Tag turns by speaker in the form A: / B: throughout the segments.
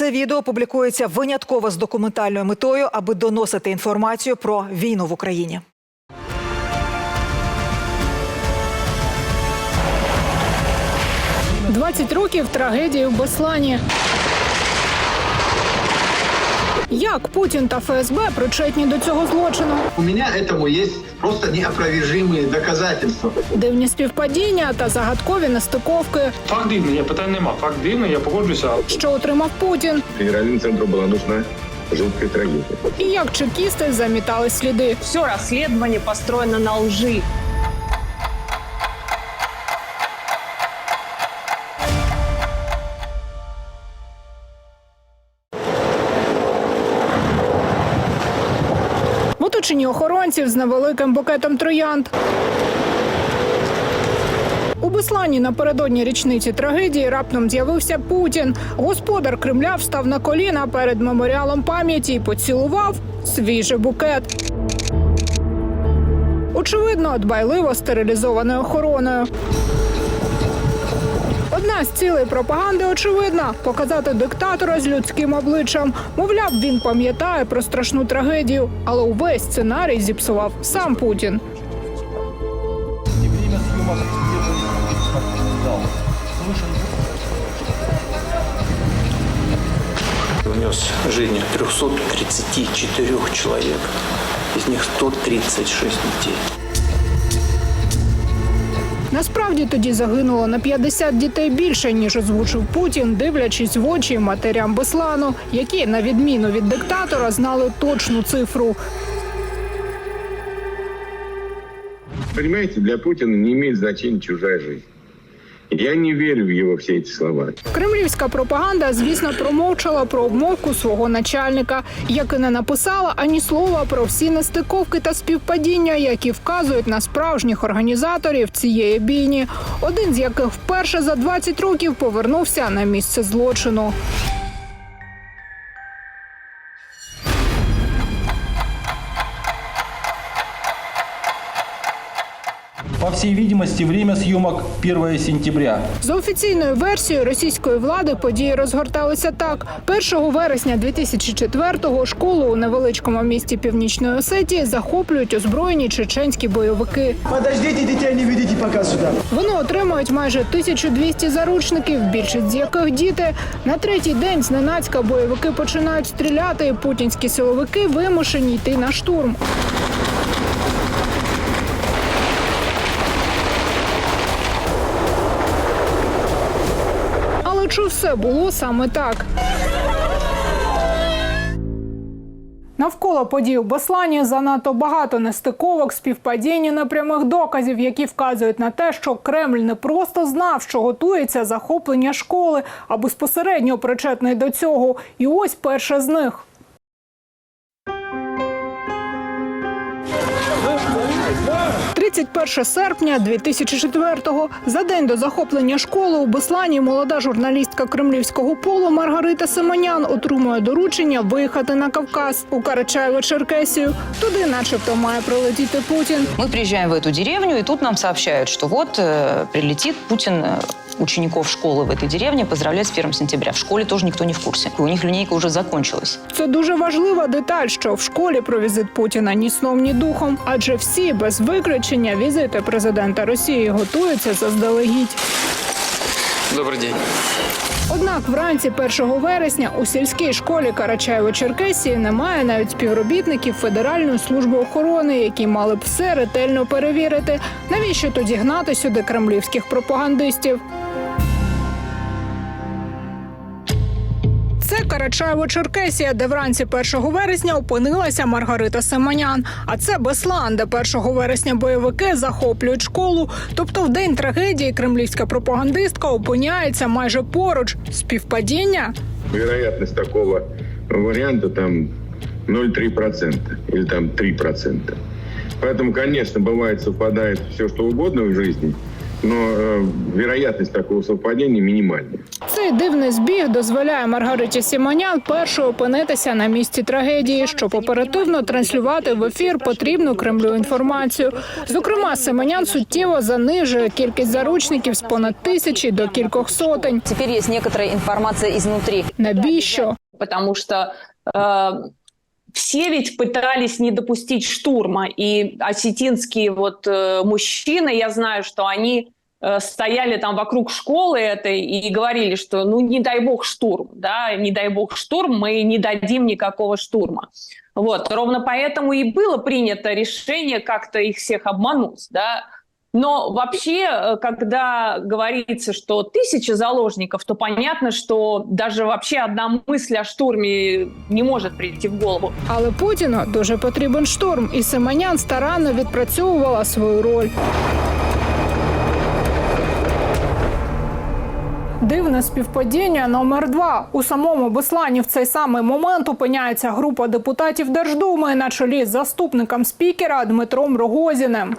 A: Це відео публікується винятково з документальною метою, аби доносити інформацію про війну в Україні.
B: – 20 років трагедії в Беслані. Як Путін та ФСБ причетні до цього злочину?
C: У меня этому есть просто неопровержимые доказательства.
B: Дивні співпадіння та загадкові нестиковки,
D: Факт дивний, є питань нема. Факт дивний, я погоджуюся.
B: що отримав Путін,
E: Федеральному центру была нужна жуткая трагедия.
B: і як чекісти замітали сліди.
F: Все расследование построено на лжи.
B: Оточенні охоронців з невеликим букетом троянд. У Беслані напередодні річниці трагедії раптом з'явився Путін. Господар Кремля встав на коліна перед меморіалом пам'яті і поцілував свіжий букет. Очевидно, дбайливо стерилізованою охороною. Одна з цілей пропаганди очевидна показати диктатора з людським обличчям. Мовляв, він пам'ятає про страшну трагедію, але увесь сценарій зіпсував сам Путін.
G: унес жизнь 334 человек, из них 136 детей.
B: Насправді тоді загинуло на 50 дітей більше, ніж озвучив Путін, дивлячись в очі матерям Беслану, які, на відміну від диктатора, знали точну цифру.
E: Понимаете, для Путина не имеет значения чужая жизнь. Я не вірю в його всі ці слова.
B: Кремлівська пропаганда, звісно, промовчала про обмовку свого начальника, як і не написала ані слова про всі нестиковки та співпадіння, які вказують на справжніх організаторів цієї бійні, один з яких вперше за 20 років повернувся на місце злочину.
H: По всей видимости, время съемок 1 сентября.
B: За офіційною версією російської влади події розгорталися так: 1 вересня 2004-го школу у невеличкому місті Північної Осетії захоплюють озброєні чеченські бойовики.
I: Подождите, дитя, не ведите пока сюда.
B: Вони отримують майже 1200 заручників, більшість з яких діти. На третій день зненацька бойовики починають стріляти, і путінські силовики вимушені йти на штурм. Чи все було саме так? Навколо подій у Беслані занадто багато нестиковок, співпадінь і непрямих доказів, які вказують на те, що Кремль не просто знав, що готується захоплення школи, а безпосередньо причетний до цього. І ось перше з них. «31 серпня 2004-го. За день до захоплення школи у Беслані молода журналістка кремлівського полу Маргарита Семенян отримує доручення виїхати на Кавказ у Карачаєво-Черкесію. Туди, начебто, має прилетіти Путін.
J: Мы приезжаем в эту деревню, и тут нам сообщают, что вот э, прилетит Путин э, учеников школы в этой деревне поздравлять с 1 сентября. В школе тоже никто не в курсе. У них лінійка вже закончилась.
B: Це дуже важлива деталь, що в школі про візит Путіна ні сном, ні духом, адже всі без виключення візити президента Росії готуються заздалегідь.
G: Добрый день.
B: Однак вранці 1 вересня у сільській школі Карачаєво-Черкесії немає навіть співробітників Федеральної служби охорони, які мали б все ретельно перевірити. Навіщо тоді гнати сюди кремлівських пропагандистів? Карачаєво-Черкесія, де вранці 1 вересня опинилася Маргарита Семенян. А це Беслан, де 1 вересня бойовики захоплюють школу. Тобто, в день трагедії кремлівська пропагандистка опиняється майже поруч. Співпадіння?
E: Вероятность такого варианта там 0,3% или там 3%. Поэтому, конечно, бывает, совпадает все, что угодно в жизни. Но э, вероятность такого совпадения минимальна.
B: Цей дивний збіг дозволяє Маргариті Сімонян першою опинитися на місці трагедії, щоб оперативно транслювати в ефір потрібну Кремлю інформацію. Зокрема, Симонян суттєво занижує кількість заручників з понад тисячі до кількох сотень.
J: Теперь есть некоторая информация изнутри.
B: Навіщо?
F: Потому что э, все ведь пытались не допустить штурма. И осетинские вот э, мужчины, я знаю, что они э, стояли там вокруг школы этой и говорили, что ну не дай бог штурм, да, не дай бог штурм, мы не дадим никакого штурма. Вот, ровно поэтому и было принято решение как-то их всех обмануть, да. Но вообще, э, когда говорится, что тысяча заложников, то понятно, что даже вообще одна мысль о штурме не может прийти в голову.
B: Але Путіну дуже потрібен штурм, і Симонян старанно відпрацьовувала свою роль. Дивне співпадіння номер два. У самому Беслані в цей самий момент опиняється група депутатів Держдуми на чолі з заступником спікера Дмитром Рогозіним.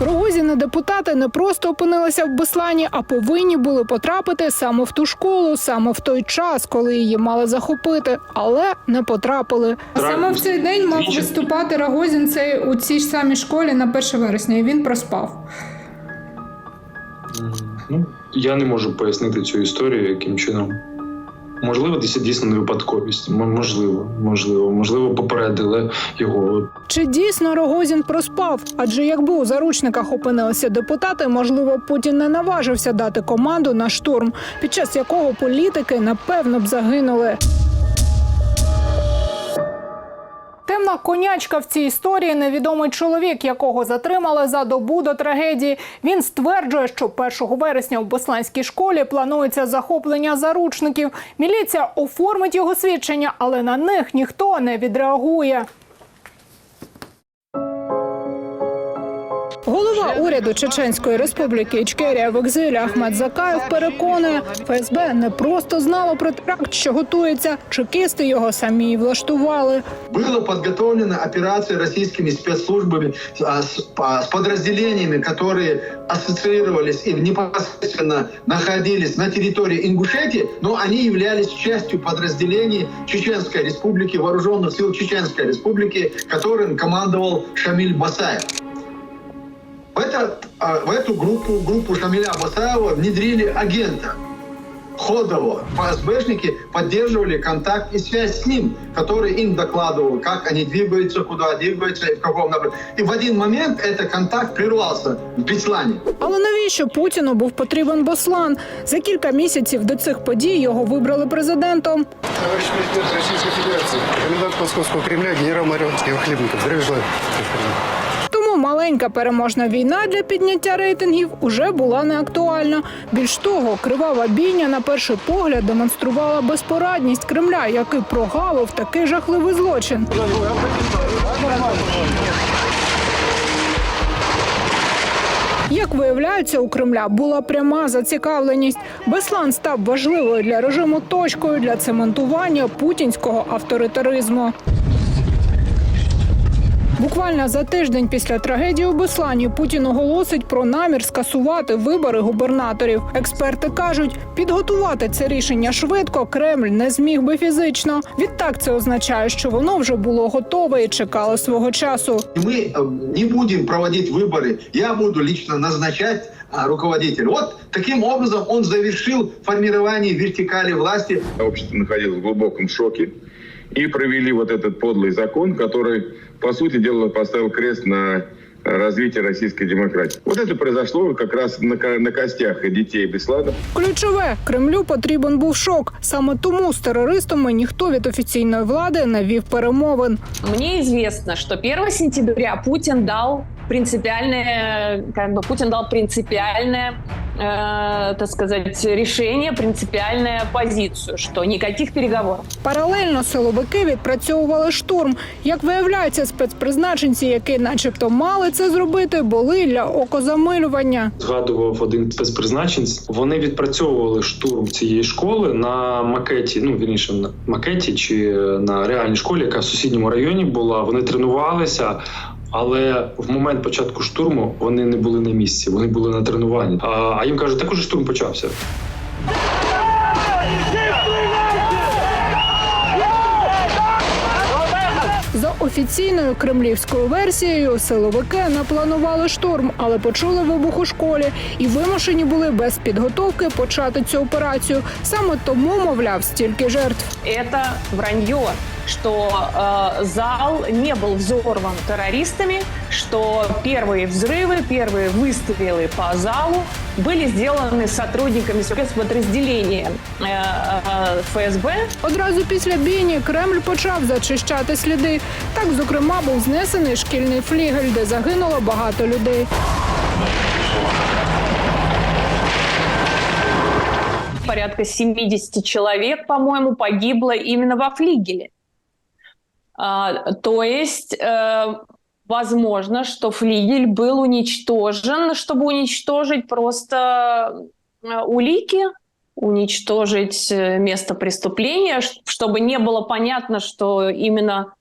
B: Рогозіни депутати не просто опинилися в Беслані, а повинні були потрапити саме в ту школу, саме в той час, коли її мали захопити, але не потрапили.
D: Саме в цей день мав
B: виступати Рогозін цей у цій ж самій школі на 1 вересня, і він проспав.
D: Ну, я не можу пояснити цю історію, яким чином. Можливо, дійсно не випадковість. Можливо, можливо, можливо, попередили його.
B: Чи дійсно Рогозін проспав? Адже якби у заручниках опинилися депутати, можливо, Путін не наважився дати команду на штурм, під час якого політики напевно б загинули. Конячка в цій історії невідомий чоловік, якого затримали за добу до трагедії. Він стверджує, що 1 вересня в Босланській школі планується захоплення заручників. Міліція оформить його свідчення, але на них ніхто не відреагує. Голова уряду Чеченської республіки Ічкерія в екзилі Ахмед Закаєв переконує, ФСБ не просто знало про теракт, що готується, чекісти його самі й влаштували.
C: Была подготовлена операция российскими спецслужбами а, с, а, с подразделениями, которые ассоциировались и непосредственно находились на территории Ингушетии, но они являлись частью подразделений Чеченской республики, вооруженных сил Чеченской республики, которым командовал Шамиль Басаев. В, это, а, в эту группу, группу Шамиля Басаева внедрили агента Ходова. ФСБшники поддерживали контакт и связь с ним, который им докладывал, как они двигаются, куда двигаются и в каком направлении. И в один момент этот контакт прервался в Беслане.
B: Але навіщо Путіну був потрібен Бослан? За кілька місяців до цих подій його вибрали президентом.
I: Товарищ президент Российской Федерации, комендант Московского Кремля, генерал-майор Иван Хлебников. Здравия желаю.
B: Маленька переможна війна для підняття рейтингів уже була не актуальна. Більш того, кривава бійня на перший погляд демонструвала безпорадність Кремля, який прогавив такий жахливий злочин. Як виявляється, у Кремля була пряма зацікавленість. Беслан став важливою для режиму точкою для цементування путінського авторитаризму. Буквально за тиждень після трагедії у Беслані Путін оголосить про намір скасувати вибори губернаторів. Експерти кажуть, підготувати це рішення швидко Кремль не зміг би фізично. Відтак це означає, що воно вже було готове і чекало свого часу.
C: И мы э, не будем проводить выборы. Я буду лично назначать а, руководителя. Вот таким образом он завершил формирование вертикали власти.
E: Общество находилось в глубоком шоке и провели вот этот подлый закон, который, по сути дела, поставил крест на развитие российской демократии. Вот это произошло как раз на, ко- на костях детей Беслана.
B: Ключове Кремлю потрібен був шок. Саме тому з терористами ніхто від офіційної влади не вів перемовин.
F: Мне известно, что 1 сентября Путин дал принципиальное, как бы Путин дал принципиальное, э, так сказать, решение, принципиальную позицию, что никаких переговоров.
B: Паралельно силовики відпрацьовували штурм. Як виявляється, спецпризначенці, які, начебто, мали це зробити, були для окозамилювання.
D: Згадував один спецпризначенець. Вони відпрацьовували штурм цієї школи на макеті. Ну вірніше на макеті чи на реальній школі, яка в сусідньому районі була. Вони тренувалися. Але в момент початку штурму вони не були на місці, вони були на тренуванні. А, а їм кажуть, також штурм почався.
B: офіційною кремлівською версією, силовики не планували штурм, але почули вибух у школі і вимушені були без підготовки почати цю операцію. Саме тому, мовляв, стільки жертв.
F: Это вранье, что э, зал не был взорван террористами, что первые взрывы, первые выстрелы по залу были сделаны сотрудниками спецподразделения э, э, ФСБ
B: Одразу після бійні Кремль почав зачищати сліди. Так, зокрема, був знесений шкільний флігель, де загинуло багато людей.
F: порядка 70 человек, по-моему, погибло именно во флигеле. А, то есть, э, возможно, что флигель был уничтожен, чтобы уничтожить просто э, улики, уничтожить э, место преступления, чтобы не было понятно, что именно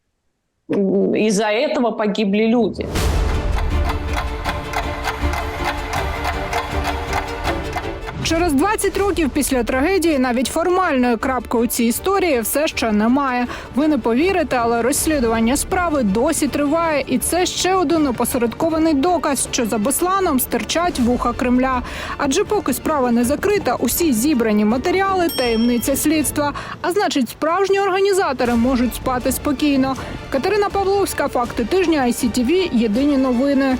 F: из-за этого погибли люди.
B: Через 20 років після трагедії навіть формальної крапки у цій історії все ще немає. Ви не повірите, але розслідування справи досі триває, і це ще один опосередкований доказ, що за Бесланом стирчать вуха Кремля. Адже поки справа не закрита, усі зібрані матеріали таємниця слідства. А значить, справжні організатори можуть спати спокійно. Катерина Павловська, факти тижня ICTV, Єдині новини.